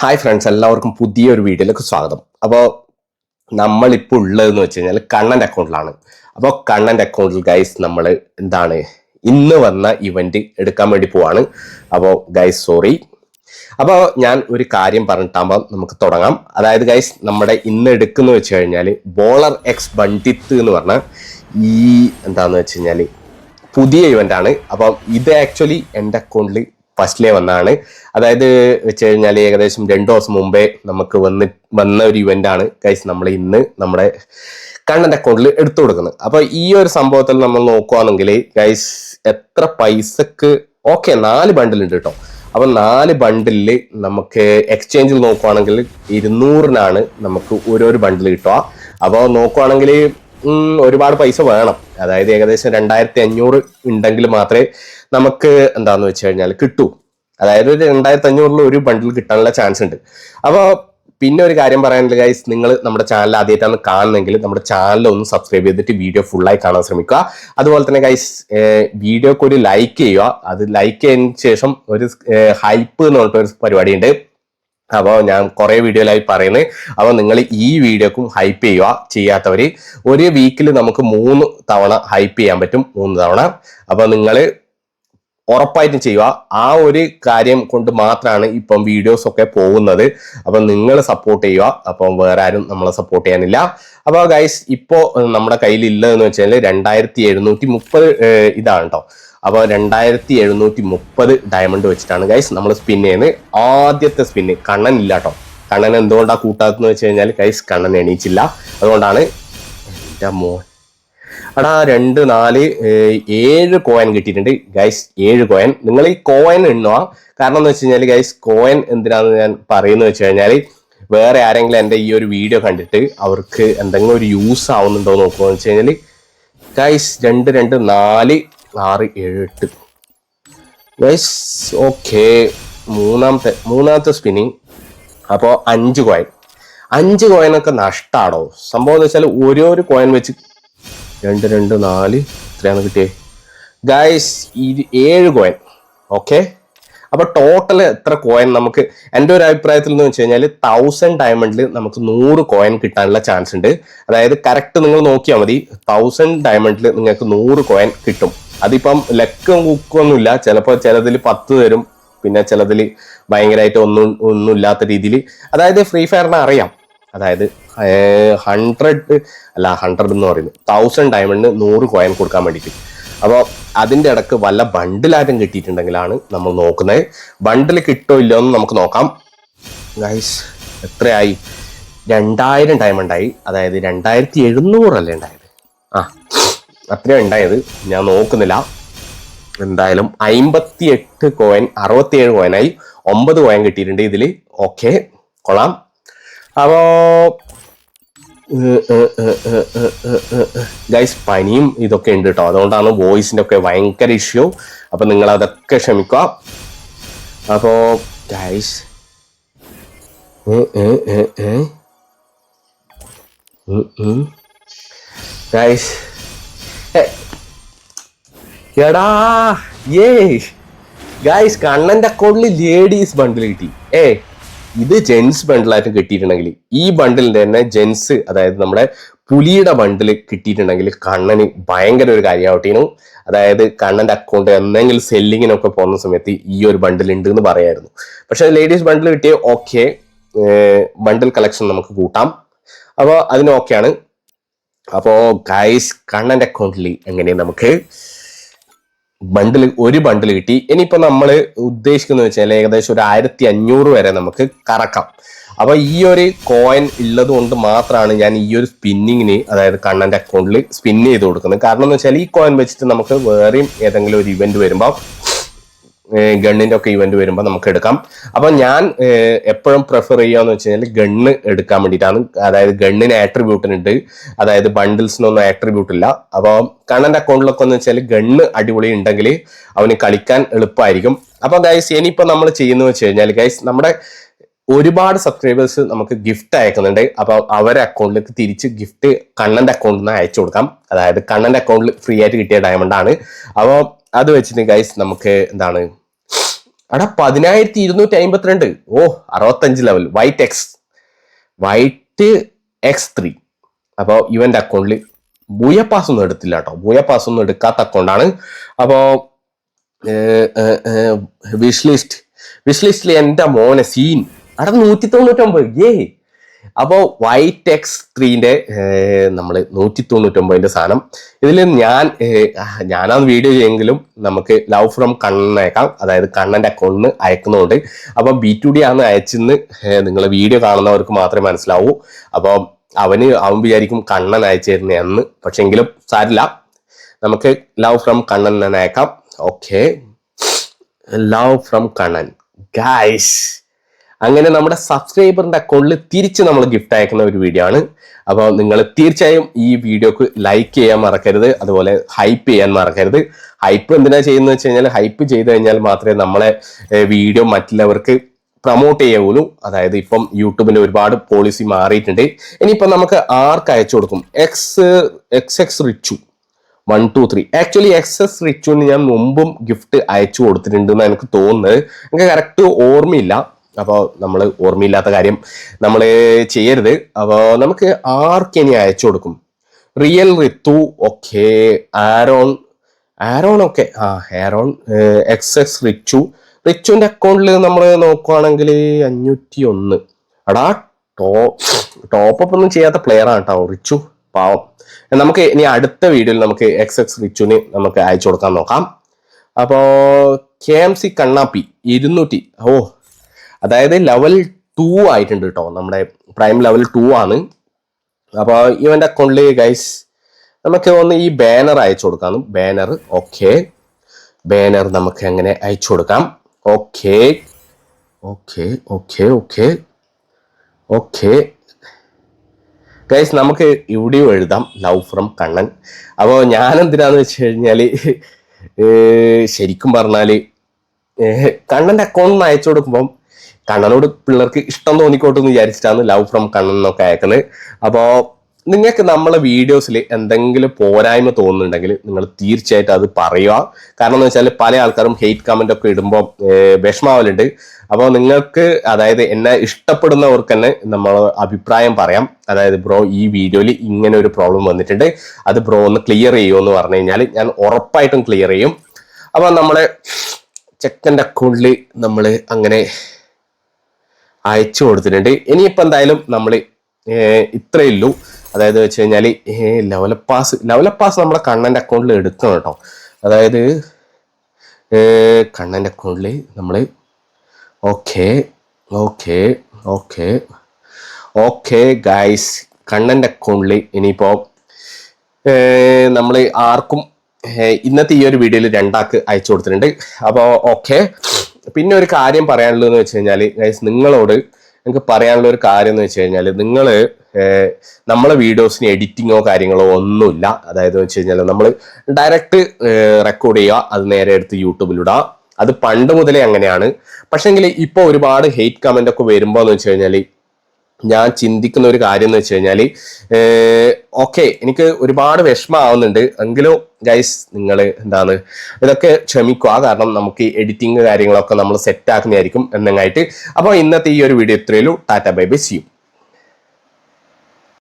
Hi friends എല്ലാവർക്കും പുതിയൊരു വീഡിയോയിലേക്ക് സ്വാഗതം. അപ്പോൾ നമ്മളിപ്പോൾ ഉള്ളതെന്ന് വെച്ച് കഴിഞ്ഞാൽ കണ്ണന്റെ അക്കൗണ്ടിലാണ്. അപ്പോൾ കണ്ണന്റെ അക്കൗണ്ടിൽ ഗൈസ് നമ്മൾ എന്താണ് ഇന്ന് വന്ന ഇവന്റ് എടുക്കാൻ വേണ്ടി പോവാണ്. അപ്പോൾ ഗൈസ് സോറി അപ്പോൾ ഞാൻ ഒരു കാര്യം പറഞ്ഞിട്ടാകുമ്പോൾ നമുക്ക് തുടങ്ങാം. അതായത് ഗൈസ് നമ്മുടെ ഇന്ന് എടുക്കുന്ന വെച്ച് കഴിഞ്ഞാൽ ബോളർ എക്സ് ബണ്ടിത്ത് എന്ന് പറഞ്ഞ ഈ എന്താണെന്ന് വെച്ച് കഴിഞ്ഞാൽ പുതിയ ഇവന്റ് ആണ്. അപ്പം ഇത് ആക്ച്വലി എന്റെ അക്കൗണ്ടിൽ ഫസ്റ്റിലേ വന്നതാണ് അതായത് വെച്ച് കഴിഞ്ഞാൽ ഏകദേശം രണ്ടു ദിവസം മുമ്പേ നമുക്ക് വന്ന് വന്ന ഒരു ഇവന്റ് ആണ് ഗൈസ് നമ്മൾ ഇന്ന് നമ്മുടെ കണ്ണന്റെ അക്കൗണ്ടിൽ എടുത്തു കൊടുക്കുന്നത്. അപ്പൊ ഈ ഒരു സംഭവത്തിൽ നമ്മൾ നോക്കുകയാണെങ്കിൽ ഗൈസ് എത്ര പൈസക്ക് ഓക്കെ നാല് ബണ്ടിൽ ഉണ്ട് കേട്ടോ അപ്പൊ നാല് ബണ്ടിലിൽ നമുക്ക് എക്സ്ചേഞ്ചിൽ നോക്കുവാണെങ്കിൽ ഇരുന്നൂറിനാണ് നമുക്ക് ഓരോരു ബണ്ടിൽ കിട്ടുക. അപ്പോൾ നോക്കുവാണെങ്കിൽ ഒരുപാട് പൈസ വേണം. അതായത് ഏകദേശം രണ്ടായിരത്തി അഞ്ഞൂറ് ഉണ്ടെങ്കിൽ മാത്രമേ നമുക്ക് എന്താന്ന് വെച്ച് കഴിഞ്ഞാൽ കിട്ടൂ. അതായത് ഒരു രണ്ടായിരത്തി അഞ്ഞൂറിൽ ഒരു ബണ്ടിൽ കിട്ടാനുള്ള ചാൻസ് ഉണ്ട്. അപ്പോൾ പിന്നെ ഒരു കാര്യം പറയാനുള്ള ഗൈസ് നിങ്ങൾ നമ്മുടെ ചാനൽ ആദ്യമായിട്ടാണ് കാണുന്നെങ്കിൽ നമ്മുടെ ചാനൽ ഒന്ന് സബ്സ്ക്രൈബ് ചെയ്തിട്ട് വീഡിയോ ഫുള്ളായി കാണാൻ ശ്രമിക്കുക. അതുപോലെ തന്നെ ഗൈസ് വീഡിയോക്ക് ഒരു ലൈക്ക് ചെയ്യുക. അത് ലൈക്ക് ചെയ്തതിന് ശേഷം ഒരു ഹൈപ്പ് എന്ന് പറഞ്ഞിട്ട് ഒരു പരിപാടിയുണ്ട്. അപ്പോൾ ഞാൻ കുറേ വീഡിയോയിലായി പറയുന്നത് അപ്പോൾ നിങ്ങൾ ഈ വീഡിയോക്കും ഹൈപ്പ് ചെയ്യുക ചെയ്യാത്തവർ ഒരു വീക്കിൽ നമുക്ക് മൂന്ന് തവണ ഹൈപ്പ് ചെയ്യാൻ പറ്റും മൂന്ന് തവണ. അപ്പോൾ നിങ്ങൾ ഉറപ്പായിട്ടും ചെയ്യുക. ആ ഒരു കാര്യം കൊണ്ട് മാത്രമാണ് ഇപ്പം വീഡിയോസ് ഒക്കെ പോകുന്നത്. അപ്പം നിങ്ങൾ സപ്പോർട്ട് ചെയ്യുക. അപ്പം വേറെ ആരും നമ്മളെ സപ്പോർട്ട് ചെയ്യാനില്ല. അപ്പോൾ ഗൈസ് ഇപ്പോൾ നമ്മുടെ കയ്യിൽ ഇല്ലതെന്ന് വെച്ചാൽ രണ്ടായിരത്തി എഴുന്നൂറ്റി മുപ്പത് ഇതാണ് കേട്ടോ അപ്പോൾ രണ്ടായിരത്തി എഴുന്നൂറ്റി മുപ്പത് ഡയമണ്ട് വെച്ചിട്ടാണ് ഗൈസ് നമ്മൾ സ്പിൻ ചെയ്യുന്നത്. ആദ്യത്തെ സ്പിന്ന് കണ്ണൻ ഇല്ല കേട്ടോ കണ്ണൻ എന്തുകൊണ്ടാണ് കൂട്ടാത്തതെന്ന് വെച്ച് കഴിഞ്ഞാൽ ഗൈസ് കണ്ണൻ എണീച്ചില്ല. അതുകൊണ്ടാണ് എന്റെ മോൻ എടാ രണ്ട് നാല് ഏഴ് കോയിൻ കിട്ടിയിട്ടുണ്ട്. ഗൈസ് ഏഴ് കോയിൻ നിങ്ങൾ ഈ കോയിൻ എണ്ണുക. കാരണം എന്ന് വെച്ച് കഴിഞ്ഞാൽ ഗൈസ് കോയിൻ എന്തിനാന്ന് ഞാൻ പറയുന്നത് വെച്ച് കഴിഞ്ഞാൽ വേറെ ആരെങ്കിലും എന്റെ ഈ ഒരു വീഡിയോ കണ്ടിട്ട് അവർക്ക് എന്തെങ്കിലും ഒരു യൂസ് ആവുന്നുണ്ടോ നോക്കുക വെച്ച് കഴിഞ്ഞാൽ ഗൈസ് രണ്ട് രണ്ട് നാല് ആറ് ഏഴ് എട്ട്. ഗൈസ് ഓക്കെ മൂന്നാമത്തെ മൂന്നാമത്തെ സ്പിന്നിങ് അപ്പോൾ അഞ്ച് കോയിൻ അഞ്ച് കോയിനൊക്കെ നഷ്ടമാണോ സംഭവം എന്ന് വെച്ചാൽ ഓരോ കോയിൻ വെച്ച് രണ്ട് രണ്ട് നാല്. ഇത്രയാണ് കിട്ടിയേ. ഗായ്സ് ഇത് ഏഴ് കോയിൻ ഓക്കെ അപ്പൊ ടോട്ടൽ എത്ര കോയിൻ നമുക്ക് എന്റെ ഒരു അഭിപ്രായത്തിൽ എന്ന് വെച്ച് കഴിഞ്ഞാൽ തൗസൻഡ് ഡയമണ്ടിൽ നമുക്ക് നൂറ് കോയിൻ കിട്ടാനുള്ള ചാൻസ് ഉണ്ട്. അതായത് കറക്റ്റ് നിങ്ങൾ നോക്കിയാൽ മതി. തൗസൻഡ് ഡയമണ്ടിൽ നിങ്ങൾക്ക് നൂറ് കോയിൻ കിട്ടും. അതിപ്പം ലക്കും കുക്കൊന്നുമില്ല ചിലപ്പോൾ ചിലതിൽ പത്ത് തരും. പിന്നെ ചിലതിൽ ഭയങ്കരമായിട്ട് ഒന്നും ഒന്നും ഇല്ലാത്ത രീതിയിൽ. അതായത് ഫ്രീ ഫയറിനെ അറിയാം. അതായത് ഹൺഡ്രഡ് അല്ല ഹൺഡ്രഡ് എന്ന് പറയുന്നത് തൗസൻഡ് ഡയമണ്ടിന് നൂറ് കോയൻ കൊടുക്കാൻ വേണ്ടിയിട്ട്. അപ്പോൾ അതിന്റെ ഇടയ്ക്ക് വല്ല ബണ്ടിലായിട്ടും കിട്ടിയിട്ടുണ്ടെങ്കിലാണ് നമ്മൾ നോക്കുന്നത്. ബണ്ടിൽ കിട്ടോ ഇല്ലയോ എന്ന് നമുക്ക് നോക്കാം. ഗൈസ് എത്രയായി? രണ്ടായിരം ഡയമണ്ടായി അതായത് രണ്ടായിരത്തി എഴുന്നൂറല്ലേ ഉണ്ടായത്? ആ അത്രയും ഉണ്ടായത്. ഞാൻ നോക്കുന്നില്ല. എന്തായാലും അമ്പത്തി എട്ട് കോയിൻ അറുപത്തിയേഴ് കോയിനായി ഒമ്പത് കോയിൻ കിട്ടിയിട്ടുണ്ട് ഇതിൽ ഓക്കെ കൊള്ളാം. അപ്പോ ഗൈസ് പനിയും ഇതൊക്കെ ഉണ്ട് കേട്ടോ അതുകൊണ്ടാണ് വോയിസിന്റെ ഒക്കെ ഭയങ്കര ഇഷ്യൂ അപ്പൊ നിങ്ങൾ അതൊക്കെ ക്ഷമിക്കുക അപ്പോൾ ഗൈസ് ഗൈസ് എടാ ഏ ഗൈസ് കണ്ണന്റെ അക്കൗണ്ടിൽ ലേഡീസ് ബണ്ടിൽ കിട്ടി. ഏ ഇത് ജെൻസ് ബണ്ടിലായിട്ട് കിട്ടിയിട്ടുണ്ടെങ്കിൽ ഈ ബണ്ടിൽ തന്നെ ജെൻസ് അതായത് നമ്മുടെ പുലിയുടെ ബണ്ടിൽ കിട്ടിയിട്ടുണ്ടെങ്കിൽ കണ്ണന് ഭയങ്കര ഒരു കാര്യമാവട്ടീനു അതായത് കണ്ണന്റെ അക്കൗണ്ട് എന്തെങ്കിലും സെല്ലിങ്ങിനൊക്കെ പോകുന്ന സമയത്ത് ഈ ഒരു ബണ്ടിൽ ഉണ്ട് എന്ന് പറയായിരുന്നു. പക്ഷെ ലേഡീസ് ബണ്ടിൽ കിട്ടിയ ഓക്കെ ബണ്ടിൽ കളക്ഷൻ നമുക്ക് കൂട്ടാം. അപ്പോൾ അതിന് ഓക്കെയാണ് അപ്പോൾ ഗൈസ് കണ്ണന്റെ അക്കൗണ്ടിൽ എങ്ങനെയാണ് നമുക്ക് ബണ്ടിൽ ഒരു ബണ്ടിൽ കിട്ടി. ഇനിയിപ്പോ നമ്മൾ ഉദ്ദേശിക്കുന്നത് വെച്ചാൽ ഏകദേശം ഒരു ആയിരത്തി അഞ്ഞൂറ് വരെ നമുക്ക് കറക്കാം. അപ്പൊ ഈ ഒരു കോയിൻ ഉള്ളത് കൊണ്ട് മാത്രമാണ് ഞാൻ ഈ ഒരു സ്പിന്നിങ്ങിന് അതായത് കണ്ണന്റെ അക്കൗണ്ടിൽ സ്പിൻ ചെയ്ത് കൊടുക്കുന്നത്. കാരണം എന്ന് വെച്ചാൽ ഈ കോയിൻ വെച്ചിട്ട് നമുക്ക് വേറെയും ഏതെങ്കിലും ഒരു ഇവന്റ് വരുമ്പോൾ ഗണ്ണിന്റെ ഒക്കെ ഇവന്റ് വരുമ്പോൾ നമുക്ക് എടുക്കാം. അപ്പൊ ഞാൻ എപ്പോഴും പ്രിഫർ ചെയ്യാന്ന് വെച്ച് കഴിഞ്ഞാൽ ഗണ്ണ് എടുക്കാൻ വേണ്ടിയിട്ടാണ്. അതായത് ഗണ്ണിന് ആട്രിബ്യൂട്ടിന് ഉണ്ട് അതായത് ബണ്ടിൽസിനൊന്നും ആട്രിബ്യൂട്ട് ഇല്ല. അപ്പോൾ കണ്ണന്റെ അക്കൗണ്ടിലൊക്കെ എന്ന് വെച്ചാൽ ഗണ്ണ് അടിപൊളി ഉണ്ടെങ്കിൽ അവന് കളിക്കാൻ എളുപ്പമായിരിക്കും അപ്പൊ ഗൈസ് ഇനിയിപ്പോ നമ്മൾ ചെയ്യുന്നത് വെച്ച് കഴിഞ്ഞാൽ ഗൈസ് നമ്മുടെ ഒരുപാട് സബ്സ്ക്രൈബേഴ്സ് നമുക്ക് ഗിഫ്റ്റ് അയക്കുന്നുണ്ട്. അപ്പൊ അവരെ അക്കൗണ്ടിലേക്ക് തിരിച്ച് ഗിഫ്റ്റ് കണ്ണന്റെ അക്കൗണ്ടിൽ നിന്ന് അയച്ചു കൊടുക്കാം. അതായത് കണ്ണന്റെ അക്കൗണ്ടിൽ ഫ്രീ ആയിട്ട് കിട്ടിയ ഡയമണ്ട് ആണ്. അപ്പോൾ അത് വെച്ചിട്ട് ഗൈസ് നമുക്ക് എന്താണ്? അവിടെ പതിനായിരത്തി ഇരുന്നൂറ്റി അമ്പത്തിരണ്ട് ഓ അറുപത്തഞ്ച് level white X white X three അപ്പോൾ ഇവന്റെ അക്കൗണ്ടിൽ ബൂയ പാസ് ഒന്നും എടുത്തില്ല കേട്ടോ ബൂയ പാസ് ഒന്നും എടുക്കാത്ത അക്കൗണ്ടാണ് അപ്പോൾ വിഷ് ലിസ്റ്റ് വിഷ് മോനെ സീൻ അവിടെ നൂറ്റി തൊണ്ണൂറ്റൊമ്പത് ഏ അപ്പോൾ വൈറ്റ് എക്സ് ത്രീന്റെ നമ്മൾ നൂറ്റി തൊണ്ണൂറ്റൊമ്പതിന്റെ സാധനം. ഇതിൽ ഞാൻ ഞാനാണ് വീഡിയോ ചെയ്യുമെങ്കിലും നമുക്ക് ലവ് ഫ്രം കണ്ണൻ അയക്കാം അതായത് കണ്ണന്റെ അക്കൗണ്ടിന് അയക്കുന്നതുകൊണ്ട് അപ്പോൾ ബി ടു ഡി ആണ് അയച്ചെന്ന് നിങ്ങൾ വീഡിയോ കാണുന്നവർക്ക് മാത്രമേ മനസ്സിലാവൂ. അപ്പോൾ അവന് അവൻ വിചാരിക്കും കണ്ണൻ അയച്ചു എന്ന്. പക്ഷെങ്കിലും സാരില്ല നമുക്ക് ലവ് ഫ്രം കണ്ണൻ തന്നെ അയക്കാം. Okay love from Kannan. Guys അങ്ങനെ നമ്മുടെ സബ്സ്ക്രൈബറിന്റെ അക്കൗണ്ടിൽ തിരിച്ച് നമ്മൾ ഗിഫ്റ്റ് അയക്കുന്ന ഒരു വീഡിയോ ആണ്. അപ്പോൾ നിങ്ങൾ തീർച്ചയായും ഈ വീഡിയോക്ക് ലൈക്ക് ചെയ്യാൻ മറക്കരുത്. അതുപോലെ ഹൈപ്പ് ചെയ്യാൻ മറക്കരുത്. ഹൈപ്പ് എന്തിനാ ചെയ്യുന്നത് വെച്ച് കഴിഞ്ഞാൽ ഹൈപ്പ് ചെയ്ത് കഴിഞ്ഞാൽ മാത്രമേ നമ്മളെ വീഡിയോ മറ്റുള്ളവർക്ക് പ്രൊമോട്ട് ചെയ്യുള്ളൂ അതായത് ഇപ്പം യൂട്യൂബിന്റെ ഒരുപാട് പോളിസി മാറിയിട്ടുണ്ട്. ഇനിയിപ്പം നമുക്ക് ആർക്ക് അയച്ചു കൊടുക്കും? X X X Richu one two three actually X S റിച്ചുവിന് ഞാൻ മുമ്പും ഗിഫ്റ്റ് അയച്ചു കൊടുത്തിട്ടുണ്ട് കൊടുത്തിട്ടുണ്ടെന്ന് എനിക്ക് തോന്നുന്നത്. എനിക്ക് കറക്റ്റ് ഓർമ്മയില്ല. അപ്പോൾ നമ്മൾ ഓർമ്മയില്ലാത്ത കാര്യം നമ്മൾ ചെയ്യരുത്. അപ്പോൾ നമുക്ക് ആർക്കിനി അയച്ചു കൊടുക്കും? Real Rithu okay Aaron Aaron ഒക്കെ. ആ ആരോൺ എക്സ് എക്സ് റിച്ചു. റിച്ചുവിന്റെ അക്കൗണ്ടിൽ നമ്മൾ നോക്കുവാണെങ്കിൽ അഞ്ഞൂറ്റി ഒന്ന് അടാ ടോ ടോപ്പ് അപ്പ് ഒന്നും ചെയ്യാത്ത പ്ലെയർ ആണ് കേട്ടോ റിച്ചു. പാവം. നമുക്ക് ഇനി അടുത്ത വീഡിയോയിൽ നമുക്ക് എക്സ് എക്സ് റിച്ചുവിന് നമുക്ക് അയച്ചു കൊടുക്കാൻ നോക്കാം. അപ്പോൾ കെ എം സി കണ്ണാപ്പി ഇരുന്നൂറ്റി ഓ അതായത് ലെവൽ ടു ആയിട്ടുണ്ട് കേട്ടോ നമ്മുടെ പ്രൈം ലെവൽ ടു ആണ്. അപ്പോൾ ഇവന്റെ അക്കൗണ്ടിൽ ഗൈസ് നമുക്ക് ഒന്ന് ഈ ബാനർ അയച്ചു കൊടുക്കാം. ബാനർ ഓക്കെ ബാനർ നമുക്ക് എങ്ങനെ അയച്ചു കൊടുക്കാം? Okay okay okay okay okay guys നമുക്ക് ഇവിടെയും എഴുതാം. Love from Kannan. അപ്പോൾ ഞാൻ എന്തിനാന്ന് വെച്ച് കഴിഞ്ഞാൽ ശരിക്കും പറഞ്ഞാൽ കണ്ണന്റെ അക്കൗണ്ടിൽ നിന്ന് അയച്ചു കൊടുക്കുമ്പം കണ്ണനോട് പിള്ളേർക്ക് ഇഷ്ടം തോന്നിക്കോട്ടെ എന്ന് വിചാരിച്ചിട്ടാണ് ലവ് ഫ്രം കണ്ണൻ എന്നൊക്കെ അയക്കുന്നത് അപ്പോൾ നിങ്ങൾക്ക് നമ്മളെ വീഡിയോസിൽ എന്തെങ്കിലും പോരായ്മ തോന്നുന്നുണ്ടെങ്കിൽ നിങ്ങൾ തീർച്ചയായിട്ടും അത് പറയുക. കാരണം എന്ന് വെച്ചാൽ പല ആൾക്കാരും ഹെയ്റ്റ് കമന്റ് ഒക്കെ ഇടുമ്പോൾ വിഷമാവലുണ്ട്. അപ്പോൾ നിങ്ങൾക്ക് അതായത് എന്നെ ഇഷ്ടപ്പെടുന്നവർക്ക് തന്നെ നമ്മൾ അഭിപ്രായം പറയാം. അതായത് ബ്രോ ഈ വീഡിയോയിൽ ഇങ്ങനെ ഒരു പ്രോബ്ലം വന്നിട്ടുണ്ട്. അത് ബ്രോ ഒന്ന് ക്ലിയർ ചെയ്യുമെന്ന് പറഞ്ഞു കഴിഞ്ഞാൽ ഞാൻ ഉറപ്പായിട്ടും ക്ലിയർ ചെയ്യും. അപ്പോൾ നമ്മളെ ചെക്കന്റെ അക്കൗണ്ടിൽ നമ്മൾ അങ്ങനെ അയച്ചു കൊടുത്തിട്ടുണ്ട്. ഇനിയിപ്പോൾ എന്തായാലും നമ്മൾ ഇത്രയേ ഉള്ളൂ. അതായത് വെച്ച് കഴിഞ്ഞാൽ ലെവലപ്പാസ് ലെവലപ്പാസ് നമ്മുടെ കണ്ണന്റെ അക്കൗണ്ടിൽ എടുക്കണം കേട്ടോ. അതായത് കണ്ണന്റെ അക്കൗണ്ടിൽ നമ്മൾ okay okay okay okay guys കണ്ണന്റെ അക്കൗണ്ടിൽ ഇനിയിപ്പോൾ നമ്മൾ ആർക്കും ഇന്നത്തെ ഈ ഒരു വീഡിയോയിൽ രണ്ടാക്ക് അയച്ചു കൊടുത്തിട്ടുണ്ട്. അപ്പോൾ ഓക്കെ. പിന്നെ ഒരു കാര്യം പറയാനുള്ളതെന്ന് വെച്ച് കഴിഞ്ഞാൽ ഗൈസ് നിങ്ങളോട് എനിക്ക് പറയാനുള്ള ഒരു കാര്യം എന്ന് വെച്ച് കഴിഞ്ഞാൽ നിങ്ങൾ നമ്മളെ വീഡിയോസിന് എഡിറ്റിങ്ങോ കാര്യങ്ങളോ ഒന്നുമില്ല. അതായത് വെച്ച് കഴിഞ്ഞാൽ നമ്മൾ ഡയറക്റ്റ് റെക്കോർഡ് ചെയ്യുക അത് നേരെ എടുത്ത് യൂട്യൂബിലിടുക അത് പണ്ട് മുതലേ അങ്ങനെയാണ്. പക്ഷെങ്കിൽ ഇപ്പോൾ ഒരുപാട് ഹെയ്റ്റ് കമന്റ് ഒക്കെ വരുമ്പോൾ എന്ന് വെച്ച് കഴിഞ്ഞാൽ ഞാൻ ചിന്തിക്കുന്ന ഒരു കാര്യം എന്ന് വെച്ച് കഴിഞ്ഞാൽ ഓക്കെ എനിക്ക് ഒരുപാട് വിഷമമാവുന്നുണ്ട്. എങ്കിലും ഗൈസ് നിങ്ങൾ എന്താണ് ഇതൊക്കെ ക്ഷമിക്കുക. കാരണം നമുക്ക് ഈ എഡിറ്റിംഗ് കാര്യങ്ങളൊക്കെ നമ്മൾ സെറ്റ് ആക്കുന്നതായിരിക്കും എന്നങ്ങായിട്ട്. അപ്പോൾ ഇന്നത്തെ ഈ ഒരു വീഡിയോ ഇത്രയുള്ളൂ ടാറ്റ ബൈ ബൈ സിയും